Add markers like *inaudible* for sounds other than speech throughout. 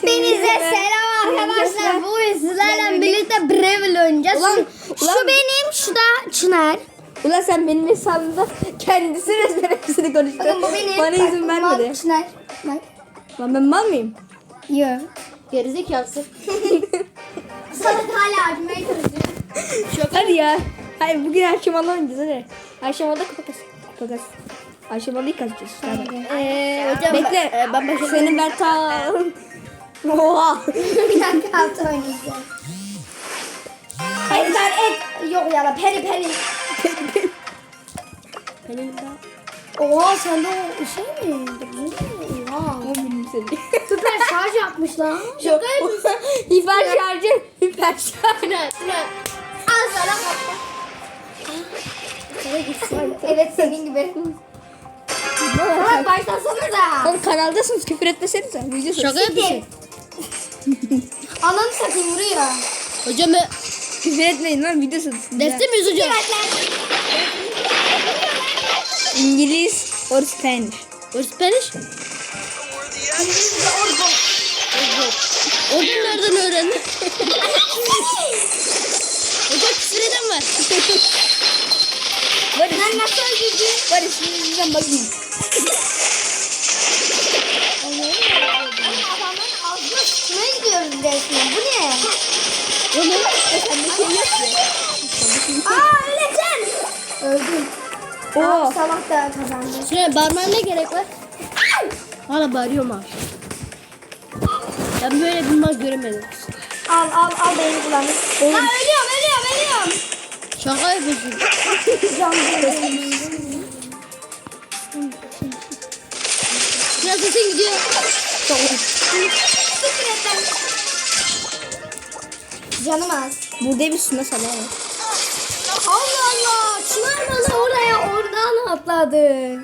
Hepinize selam arkadaşlar. Bu sizlerle birlikte Breville oynayacağız. Ulan- şu, ulan- şu benim, şu da Çınar. Ulan sen benim hesabımda kendisi resmen hepsini konuştu. Bakın bu benim. Bana izin vermedi. mal Çınar. Bak. Lan ben mal mıyım? Yok. Gerizekalısın. *laughs* Sana hala acımaya çalışıyor. Hadi ya. Hayır bugün Ayşemalı oynayacağız hadi. Ayşemalı kapakas. Kapakas. Ayşemalı'yı kaçacağız. Hadi. Eee hocam. Bekle. e, ben başa Senin ben ta... Oha. bir dakika altı oynayacağım. Hayır ben et. Yok ya peri peri. De. Oha sende o şey mi? Oha. Ama benim seni. Süper şarj yapmış lan. Çok. Hiper şarjı. Hiper şarjı. Al sana kapı. Evet senin gibi. Salak başlasanıza. Oğlum kanaldasınız küfür etmesenize. Şaka yapıyorsun. *laughs* Ananı satayım vuruyor. Hocam Küfür etmeyin lan videosu. defter miyiz hocam? İngiliz or Spanish. O Spanish. Hocam nereden öğrendin? *laughs* Hocam küfür eden var. Barış. Ben nasıl öldürdüm? Barış sizden bakayım. *laughs* gidiyoruz resmen. Bu ne? Onu sen de şey yap ya. Aa öleceksin. Öldüm. Oo. Aa, salak da kazandı. Şuraya bağırmaya ne gerek var? Hala bağırıyorum ha. Ben böyle bir maç göremedim. Al al al beni kullanır. Lan ölüyorum ölüyorum ölüyorum. Şaka yapıyorsun. Can Biraz sesin gidiyor. Canım az. Burada bir suna sala var. Allah Allah. Çınar bana oraya oradan atladı.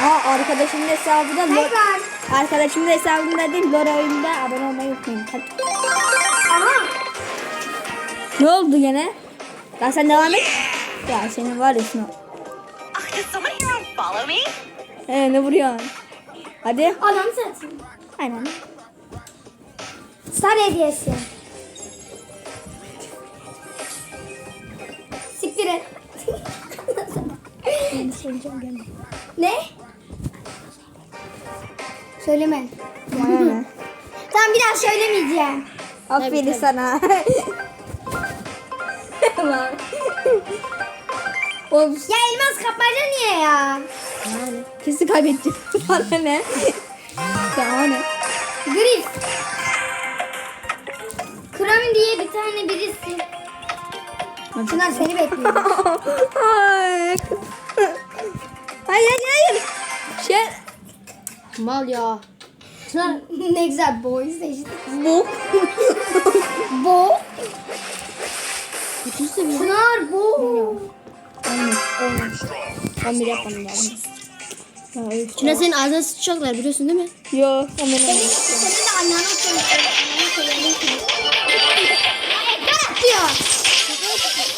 Ha arkadaşımın hesabında. Tekrar. Arkadaşımın hesabında değil Lora oyunda abone olmayı unutmayın. Hadi. Aha. Ne oldu gene? Lan sen devam et. Ya senin var ya şuna. Ah, follow me? Ee, ne vuruyorsun? Hadi. Adam satayım. Aynen. Star hediyesi. Ne? Söyleme. Aynen. *laughs* Tamam bir daha söylemeyeceğim. Aferin sana. Tamam. *laughs* Oğlum Ya elmas kapmaca niye ya? kesin kaybedeceğim. *laughs* Bana ne? Sana ne? Grif. Krami diye bir tane birisi. Çınar seni bekliyor. Ay. Mal ya. Çınar. ne güzel boy seçtik. Bu. Bo. Bütün. Çınar bo. Aynen. Aynen. Ben bir yapmam lazım. Çınar senin ağzına sıçacaklar biliyorsun değil mi? Yo. Aman Senin, senin de annene.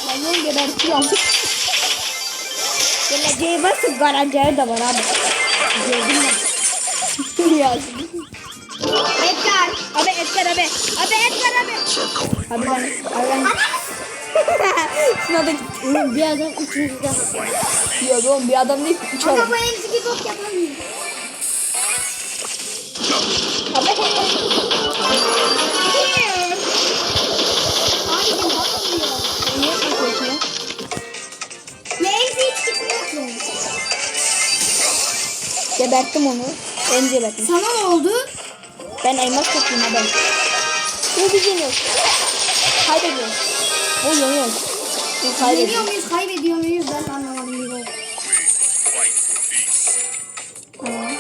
Ben onu gebertiyorum. Geleceği basıp garantiyeri de var abi. Gördün mü? Ya. Ekber. Abi etler abi. Abi etler abi. Abi ben. Abi ben. *laughs* Şuna da Oğlum bir adam üçüncüde. diyor oğlum bir adam değil. Üç Ama adam. bu elbise gibi bok yapamıyor. Abi ya? Geberttim onu. Ben geberttim. Sana ne oldu? Ben elmas toplayayım adam. Ne diyeceğim yok. Kaybediyoruz. O yok yok. Kaybediyor. muyuz, kaybediyor muyuz? Ben anlamadım bir. Tamam.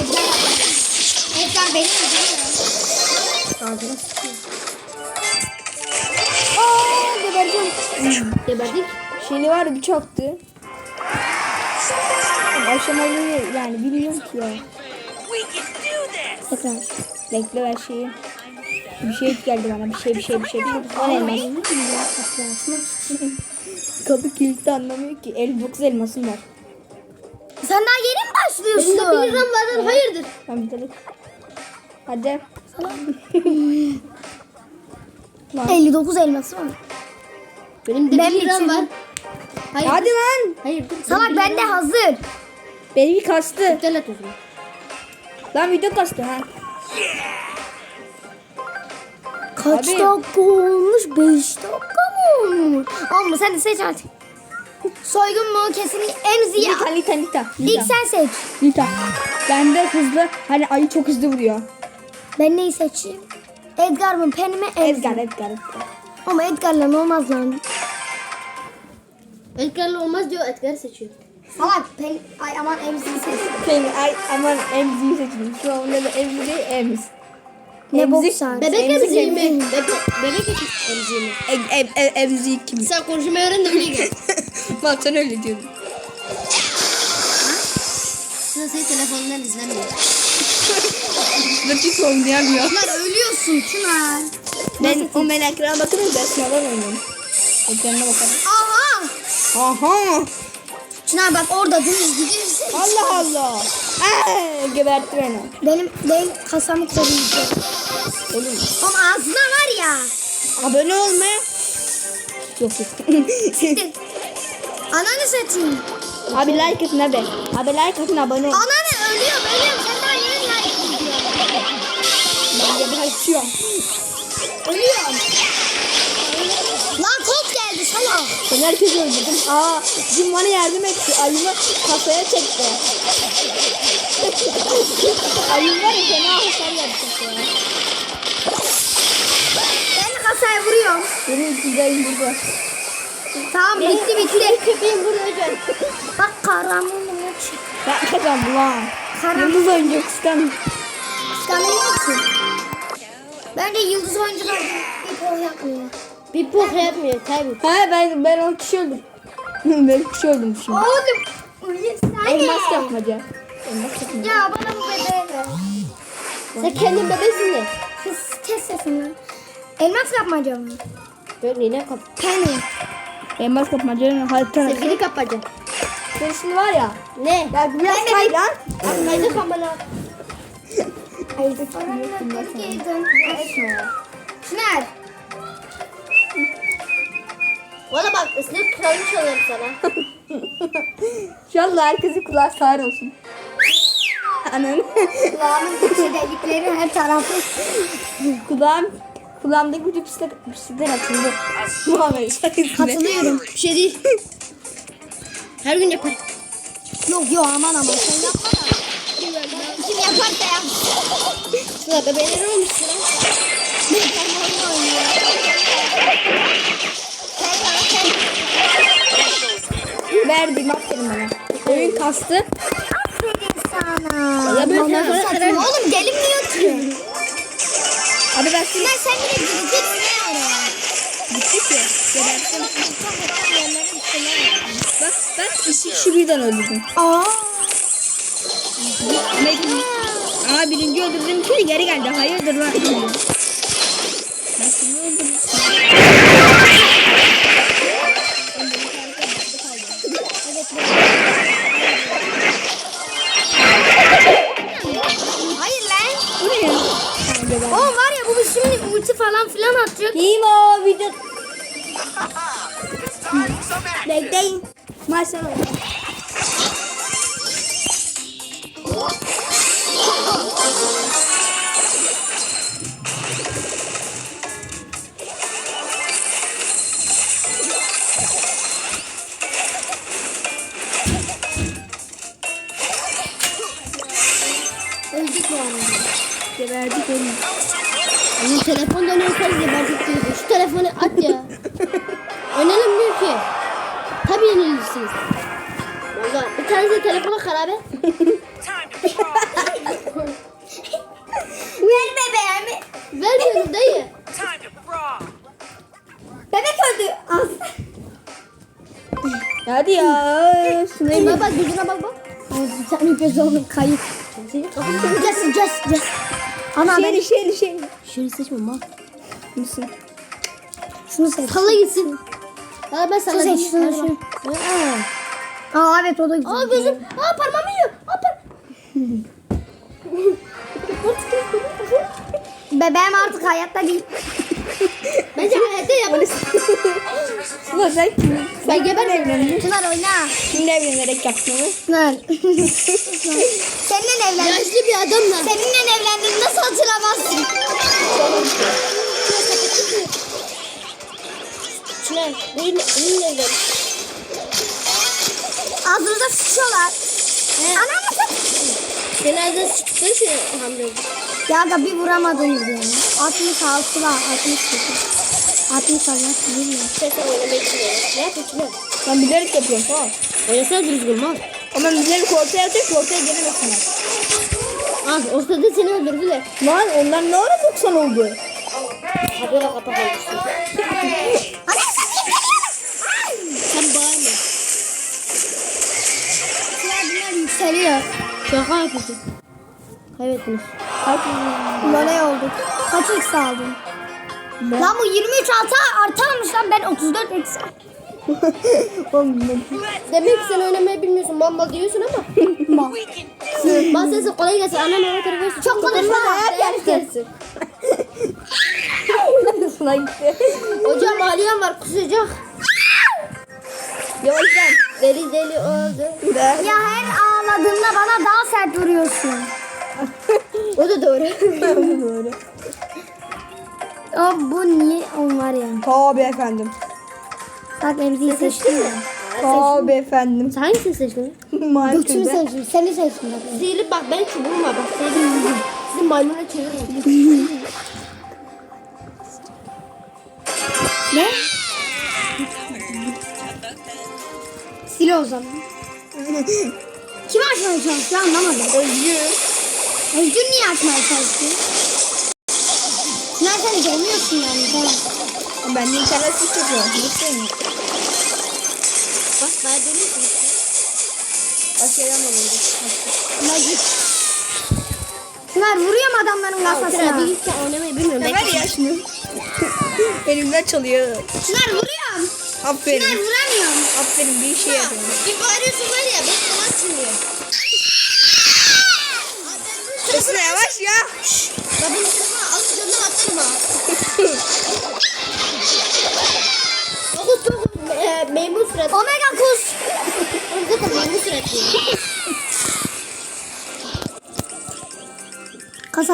Ekber Ekber beni öldürüyor. Ağzına sıçıyor. Aa gebereceğim. Geberdik. Şeyli var ya, Aşamalı yani bilmiyorum ki ya. Bakın bekle ver şeyi. Bir şey geldi bana bir şey bir şey bir şey. Bir şey. O ne elmas? Kapı kilitli anlamıyor ki. El 9 elmasım var. Sen daha yeni mi basmıyorsun? Benim de 1 liram var lan hayırdır? Tamam bitirdik. Hadi. 59 *laughs* elması var. Benim de Ben 1 liram var. Hayır. Hadi lan. Hayır. Salak bende liram hazır. Benimki kastı. İptal et zaman. Lan video kastı ha. Kaç Abi. dakika olmuş? 5 dakika mı olmuş? Ama sen de seç artık. Soygun mu? Kesinlikle emzi ya. Lita Lita Lita. İlk Lita. sen seç. Lita. Ben de hızlı. Hani ayı çok hızlı vuruyor. Ben neyi seçeyim? Edgar mı? Penny mi? Edgar Edgar. Edgar. Ama Edgar'la olmaz lan. Edgar'la olmaz diyor Edgar seçiyor. Salak. Pen Ay aman emziyi seç. Senin ay aman emziği seçtim. Şu an da emzi değil emz. Ne boksan. Bebek emziği mi? Bebek, bebek emziği mi? Em, em, em, emziği kim? Sen konuşmayı öğren de öyle gel. *laughs* Bak sen öyle diyordun. Sıra senin telefonundan izlemiyor. *laughs* Rakip oynayamıyor. Çınar ölüyorsun Çınar. Ben o ben ekrana bakarım ben sınavdan oynuyorum. Ekranına bakarım. Aha. Aha. Çınar bak orada dümdüz gidiyorsun. Allah Allah. Aa, gebertti beni. Benim benim kasamı koruyacak. Oğlum. Ama ağzına var ya. Abone olma. Yok yok. Ananı satayım. Abi like atın abi. Abi like atın abone ol. Ananı ölüyorum ölüyorum. Sen daha yeni like ediyorsun. Ben gebertiyorum. Ölüyorum. Salak. Ben herkesi öldürdüm. Aa, Cim bana yardım etti. Ayımı kasaya çekti. Ayım var ya fena hasar yapacak ya. Ben kasaya vuruyorum. Benim güzelim burada. Tamam bitti bitti. Köpeğim burada hocam. Bak karanlığın uç. Ben kazandım lan. Yıldız oyuncu kıskandım. kıskanıyor musun? Bence yıldız oyuncular bir kol yapmıyor. Bir pok yapmıyor kaybet. Ha ben ben o kişi öldüm. *laughs* ben kişi öldüm şimdi. Oğlum. Elmas yapmaca. Elmas yapmaca. Ya bana bu bebeği ver. Sen kendin bebesin de. Kız kes sesini. Elmas yapmaca mı? Böyle neyle kap. Penny. Elmas yapmaca harita. Sevgili kapacağım. Sen şimdi var ya. Ne? Ya biraz Ben de kay lan. Kaydı kamera. Ay Çınar. Valla bak ıslık kralını çalarım sana. *laughs* İnşallah herkesin kulağı sağır olsun. Ananı. Kulağımın *laughs* içi delikleri her tarafı. Kulağım, kulağımdaki bütün pislik, pislikler açıldı. Muhammed. Katılıyorum. Bir şey değil. Her gün yapar. Yok yok aman aman sen yapma da. Kim yaparsa yap. Sıra bebeğleri olmuş sıra. *laughs* Ben oyun oynuyorum. Verdim aferin bana. Oyun kastı. Aferin sana. Ya ben sana satayım. Oğlum gelinmiyor ki. Abi ben seni Çınar sen bile gideceksin ya oraya. gitti ki. Gebertim. Bak bak iki kişi birden öldürdüm. Aa. Ne Aa birinci öldürdüğüm kişi geri geldi. Hayırdır lan? Ben *laughs* seni Geberdim. Oğlum var ya bu şimdi ulti falan filan atacak. Kim o video? Bekleyin. Maşallah. Geberdik oğlum. Onun telefon dönüyorsanız geberdik diyordu. Şu telefonu at ya. *laughs* Oynayalım diyor ki. Tabii yenilirsiniz. Valla bir tanesi telefona *laughs* *laughs* to brawl. Ver bebeğimi. Vermiyorum dayı. Bebek öldü. Az. Hadi ya. Şuraya Bak bak gözüne bak bak. Bir tane göz onun kayıp. Just just just. Ana ben Şeyli şeyli şeyli. Seçmem bak. Mısın? şunu seç. Salla gitsin. Valla ben sana seç şunu şunu. Aa. Aa evet o da güzel. Aa gözüm. Aa parmağımı yiyor. Aa par *laughs* Bebeğim artık hayatta değil. *laughs* Bence hayatta yapalım. Ulan sen kim? Ben gebermedim. Çınar oyna. Kimle evlenerek yaptın onu? Seninle evlendim. Yaşlı bir adamla. Seninle evlendim nasıl hatırlamazsın? Çınar. Benimle, benimle evlen. Ağzınıza sıçıyorlar. Anam mısın? Genelde sıçtıkları için hamle. Ya da bir vuramadınız ya. 66 var. 68. 60 var. Nasıl bilmiyorum. Sen sen oynamayı. Ne yapıyorsun? Ben bilerek yapıyorum tamam. Oynasana düzgün mal. Ama ben bilerek ortaya atıyorum ki ortaya gelemesinler. Ah ortada seni öldürdüler. Lan onlar ne ara 90 oldu? Habere kapak olmuşsun. Sen bağırma. Bunlar yükseliyor. Şaka yapıyorsun. Kaybettiniz. Voley olduk. Kaç eksi aldın? Lan bu 23 altı artarmış lan ben 34 eksi. Demek sen oynamayı bilmiyorsun. Mamba diyorsun ama. Ma. Bak sen sen kolay gelsin. Ona tarafı versin. Çok konuşma. Dayak yersin. Sıla gitti. Hocam Aliyan var kusacak. Yavaş lan. Deli deli oldu. Ya her ağladığında bana daha sert vuruyorsun. *laughs* O da doğru. *laughs* Böyle. Ya bu niye onlar ya? Tabii efendim. Bak Emzi'yi seçtim ya. Tabii efendim. Sen hangisini seçtin? *laughs* Gökçümü Markında. seçtim. Seni seçtim. bak. Bak ben çubuğum var. Bak sihirli. Sizi maymuna çeviririm. Ne? Sil o zaman. *laughs* Kim açmaya çalışıyor anlamadım. Özgür. Özgür niye açmaya çalışıyor? Çınar sen görmüyorsun yani. Tamam. Ben internet sık yapıyorum. Lütfen. Bak ben dönüyorsun işte. Başlayalım oluyordu. Çınar git. Çınar vuruyorum adamların Sıra kafasına. bir git sen oynamayı bilmiyorum. Ne var ya şunu? Elimden çalıyor. Çınar vuruyorum. Aferin. vuramıyorum. Aferin bir şey yapıyorum. Bir bağırıyorsun var ya ben falan çınlıyor. Sesine yavaş ya.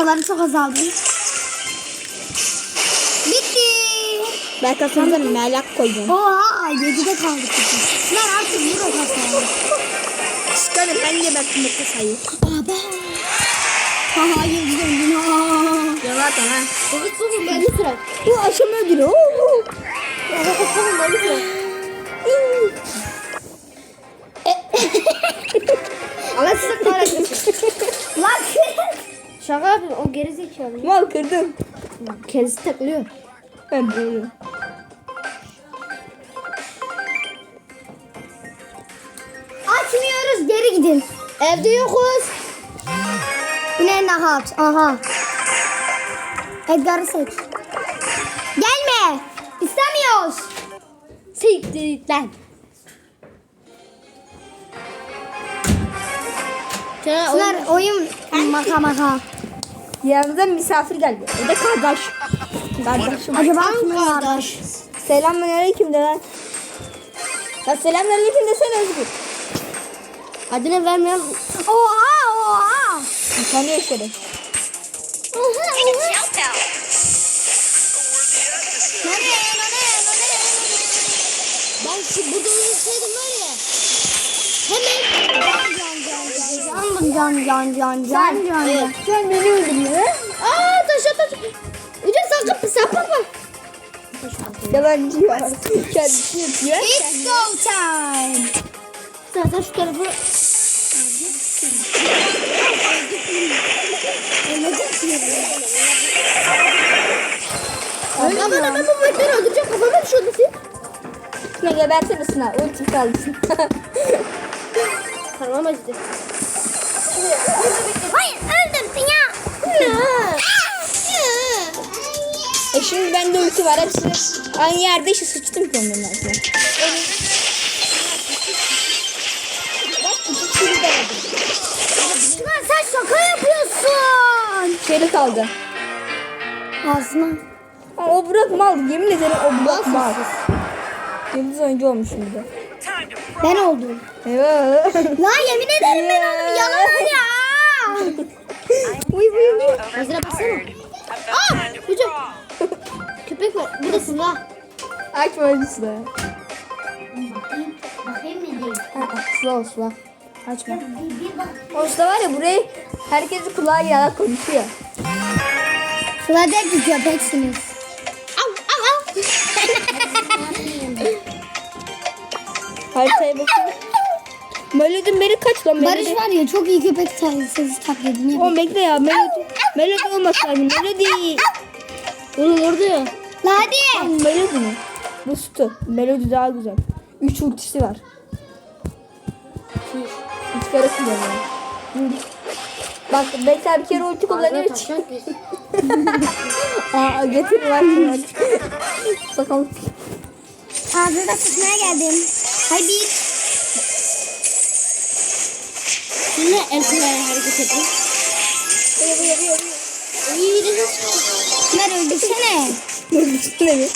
Kasaları çok azaldı. Bitti. Ben kafanıza melak koydum. Oha 7'de kaldık. biz. Çınar artık vur o kasaya. Çıkarım ben de baktım bu kasayı. Baba. Ha hayır güzelim. Ha. Yalan ha. Dokuz dokuz memur surat. Bu aşama ödülü. Oo. Şaka yapıyorsun o geri zekalı. Mal kırdım. Kendisi takılıyor. Ben böyle. Açmıyoruz geri gidin. Evde yokuz. Bu ne nahat? Aha. Edgar'ı seç. Gelme. İstemiyoruz. Siktir lan. Çınar oyun maka maka. Yanımıza misafir geldi. O da kardeş. Kardeşim. Acaba kimin kardeş? Selamünaleyküm de lan. Ya selamünaleyküm desene Özgür. Adını vermeyen Oha oha. Tanıyor seni. Can can can can can can. Sen beni öldürüyor. Aa taşa taş. Uca sakın sapık mı? Yalancı var. Kendisi yapıyor. It's go time. Zaten şu tarafı Ya ben hemen bu metleri öldüreceğim kafama düşüyordu sen. Şuna gebersene Sına. Ulti kalsın. *laughs* Parmağım acıdı. Hayır öldürdün ya. e şimdi bende ulti var. Hepsi aynı yerde işi sıçtım ki onların altına. Bak iki de sen şaka yapıyorsun. Şeyde kaldı. Ağzına. Ama o Burak mal. Yemin ederim o Burak mal. Yıldız oyuncu olmuş şimdi. Ben oldum. Evet. Lan yemin ederim ben oldum. Yalan ya. Uy uy uy. Hazıra baksana. Time to hocam. Köpek var. Bu da sıla. Açma öylesi de. Bakayım ne diyeyim. Sıla ol sıla. Açma. O sıla var ya burayı herkesin kulağı yalan konuşuyor. Sıra der ki köpeksiniz. Av av av. Haritaya bakın. Melodi beni kaç lan Barış Melodi? var ya çok iyi köpek sesi taklidini yapıyor. Oğlum bekle ya Melodi. Melodi olmasa Melodi. Oğlum orada ya. Hadi. Melodi mi? Bu sütü. Melodi daha güzel. Üç ultisi var. Üç kere kullanıyor. Bak bekle bir kere ulti kullanıyor. Gir. *laughs* Aa getir var. Bakalım. Ağzına sıkmaya geldim. Hay Şimdi el kulağına hareket edin. İyi de Çınar öldürsene. Üstüne mi?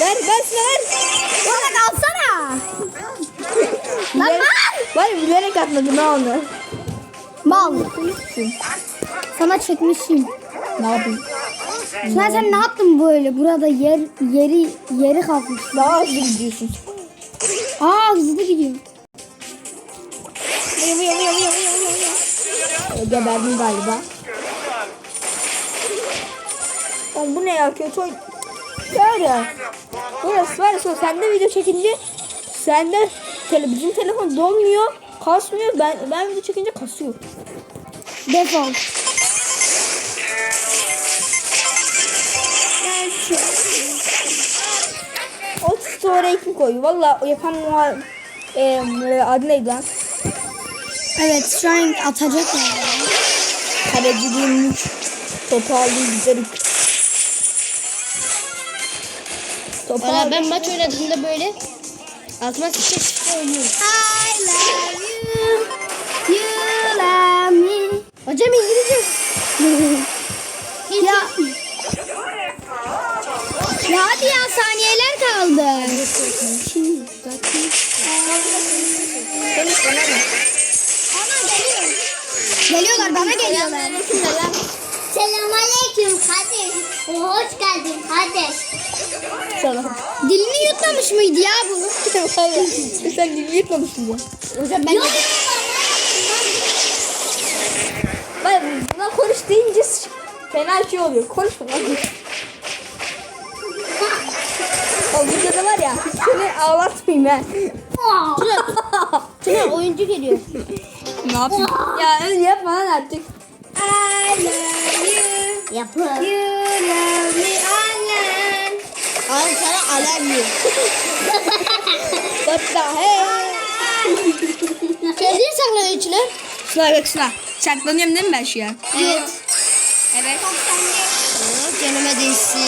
Ver ver şuna ver. Bana kalsana. Lan. Var ya bilerek atmadın ha onu. Mal. Sana çekmişim. Ne yapayım? Çınar sen ne yaptın böyle? Burada yer yeri yeri kalmış. Daha hızlı gidiyorsun. Aa hızlı gidiyor. E, Geberdin galiba. Oğlum bu ne ya kötü oyun. Var ya. Burası var ya sende video çekince sende tele, bizim telefon donmuyor, kasmıyor. Ben ben video çekince kasıyor. Defol. O oraya kim koydu? Valla yapan muha... E, e, adı neydi lan? Evet şu an atacaklar. Kaleci değilmiş. Topu aldı giderik. Topu Valla ben maç oynadığımda böyle altıma sıçra sıçra oynuyorum. I love you. You love me. Hocam İngilizce. *laughs* ya. Ya hadi ya saniyeler kaldı. Geliyorlar bana geliyorlar. Selamünaleyküm kardeş. Hoş geldin kardeş. Sana. Dilini yutmamış mıydı ya bu? *laughs* Hayır. Sen gibi yıkmamışsın bu. Hocam ben Ben buna konuş deyince fena şey oluyor. Konuşma lan. *laughs* o videoda var ya seni ağlatmayayım ben. Çınar oyuncu geliyor. ne yapayım? ya öyle yapma lan artık. I love you. Yapın. You love me annen. Abi sana alarm yok. What the hell? Kendini saklanıyor içine. Şuna bak şuna. Saklanıyorum değil mi ben şu an? Evet. Evet. Oh, canıma değsin.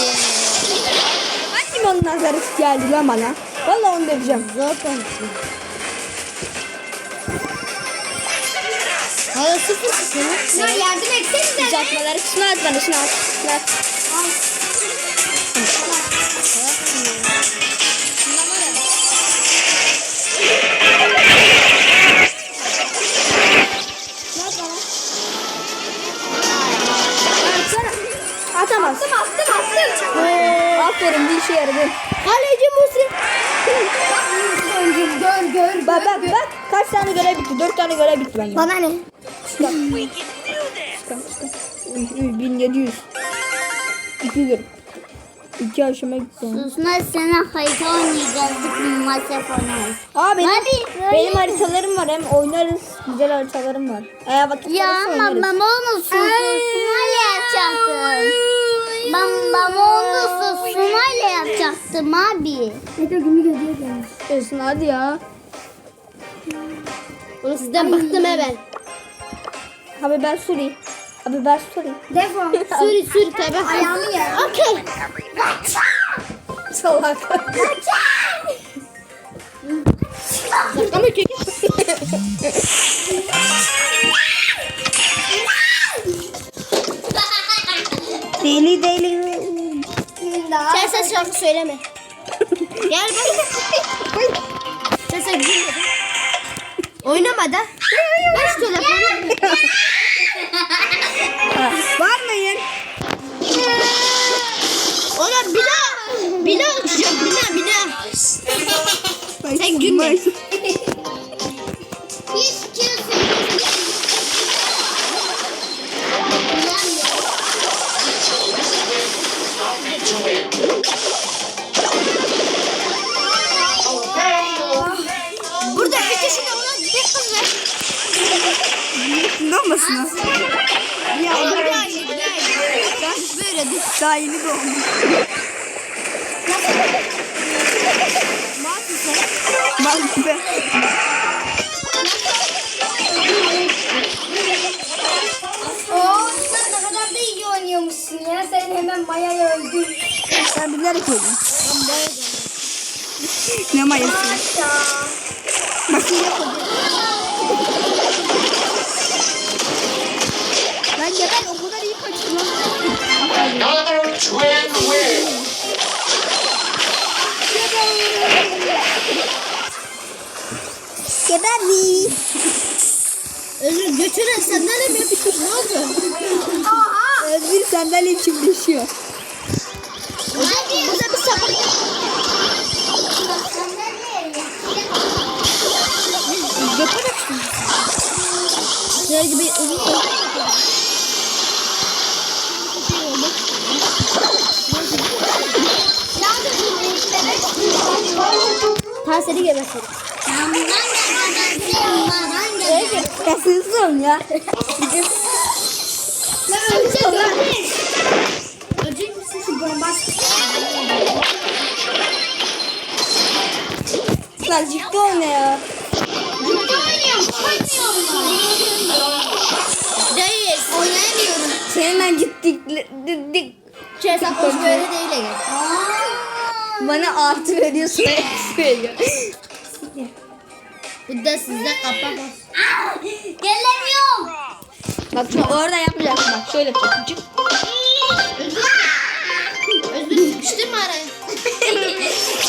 Hangi onun nazarı geldi lan bana? Vallahi onu döveceğim. Zor konuşuyor. Hala sıfır sıfır. Ya yardım etsenize. Uzatmaları şuna at bana şuna at. Şuna at. Atsana. Atamaz. Attım attım attım. Aferin bir işe yaradı. Kaleci Musi. Gör gör. Bak bak bak. Kaç tane görev bitti? Dört tane görev bitti bence. Bana ne? We can do this. Çıkar, çıkar. Üy, üy, 1700. İki gün. İki aşama gitti. Susma sana harita oynayacağız. Masraf oynarız. Aa benim, Hadi, benim haritalarım var hem oynarız. Güzel haritalarım var. Eğer vakit Ya ama oynarız. baba onu susmayla yapacaktım. Ben baba onu susmayla yapacaktım abi. Mete günü gözüye gelmiş. Olsun hadi ya. Oğlum sizden bıktım ben. Abi ben sorayım. Abi ben sorayım. Defol. Sür sür tabi. Ayağımı ya. Okey. Salak. Ama keki. deli deli. Sen sen şarkı söyleme. Gel bak. sen sen gülme. Oynama da. Şu telefonu. Varmayın. Oğlum bir daha. Bir daha uçacak. Bir daha bir daha. Sen gülme. Daha yeni doğmuş. Be. Oo sen ne kadar da iyi oynuyormuşsun ya. Sen hemen Maya'yı öldün. Ben bilerek öldüm. ne mayası? Yine koydum. Another twin win. Geberdi. Özür götürün sandalye mi yapışmış? Ne oldu? Özgür sandalye çimleşiyor. Burada bir sapık. Şöyle gibi uzun Ta seni gebersin. Ya hızlı ol ya. Ölecek misin şu bombastik? Lan ciddi oyna ya. Değil. Oynayamıyorum. Senin ben dik. Şu hesap boş böyle değil Ege. Bana artı veriyorsun. Eksi veriyor. Bu da size kapak olsun. Gelemiyorum. Bak şimdi orada yapmayacaksın bak. Şöyle yapacak. Özür sıkıştın mı araya?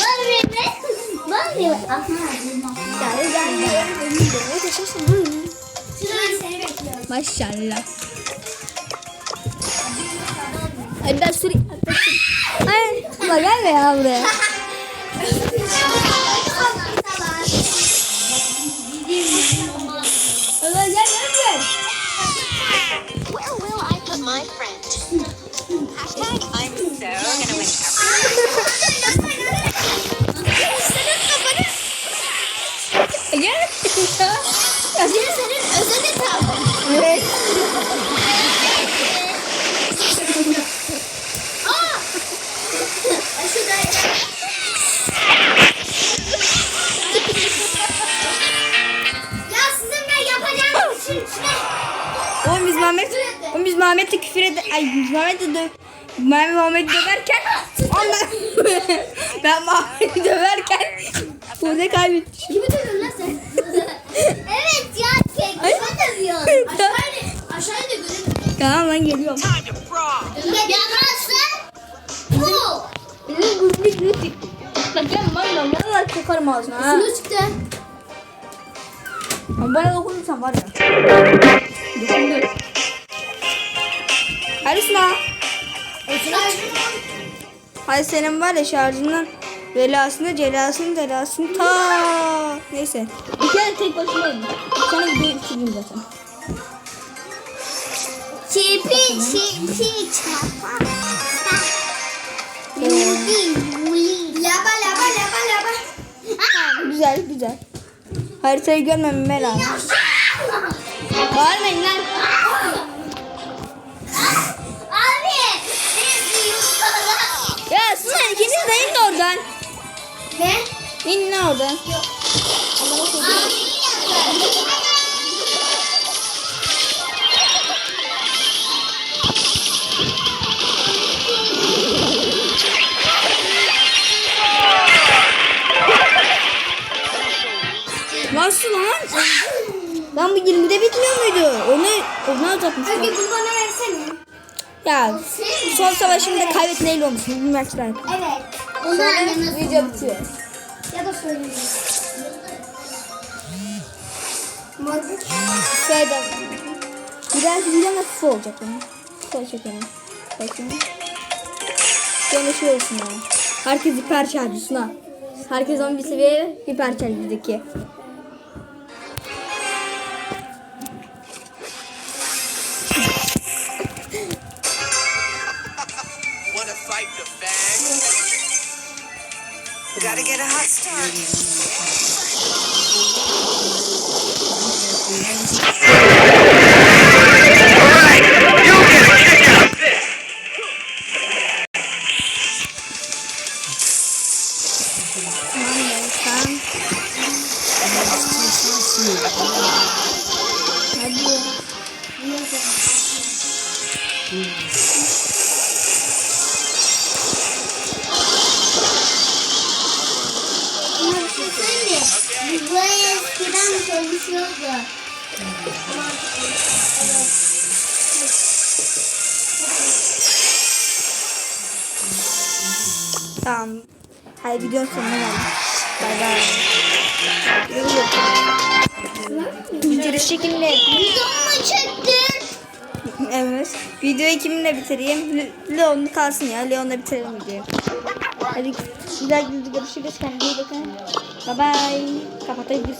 Var mı? Var mı? Aha. Şurada seni bekliyorum. Maşallah. Bak gelme ya buraya. *laughs* Mehmet'le küfür ed... Ay biz Mehmet'le dö... Mehmet Mehmet'i döverken... Allah! *laughs* ben Mehmet'i döverken... Burada kaybetmişim. Kimi dövüyorsun lan sen? *laughs* Evet ya tek Ay. dövüyorsun. Aşağıya *laughs* aşağıya da görelim. tamam ben geliyorum. Time to frog. Ya burası bu. Bak gel bana valla sokarım ağzına ha. Şunu çıktı. Ama Bana dokunursan var ya. Dokundu. Hadi Suna. Hadi senin var ya şarjından belasını celasını delasını ta neyse. Bir kere tek başıma öldüm. Sonra videoyu bitireyim zaten. Çipi çipi çapa. Muli muli. Laba laba laba laba. Güzel güzel. Haritayı görmememe rağmen. Bağırmayın lan. İkiniz de inin oradan. Ne? Lan oradan. Abi yukarı. 20'de bitmiyor muydu? Onu onu uzatmışlar. Özge bunu bana versene. Ya son savaşımda kaybetmeyle olmuşsun bir maçtan. Evet. Onu anneme Video bitiyor. Ya da söyleyeyim. Morgul. Şeyden. Bir dahaki videom da FIFA olacak benim. FIFA çekelim. Bakayım. Sonra şey olsun yani. Herkes hiper charge'sın ha. Herkes 11 seviye hiper charge'deki. Gotta get a hot start. You get this! Eskiden çalışıyorduk. Tamam. Hadi videonun sonuna geldik. Bay bay. Görüş şekilde. Videomu çektin. Evet. Videoyu kiminle bitireyim? Le- Leon'la kalsın ya. Leon'la bitirelim videoyu. Hadi dahaki videoda görüşürüz. Kendinize iyi bakın. Bye bye. Kapatabilirsin.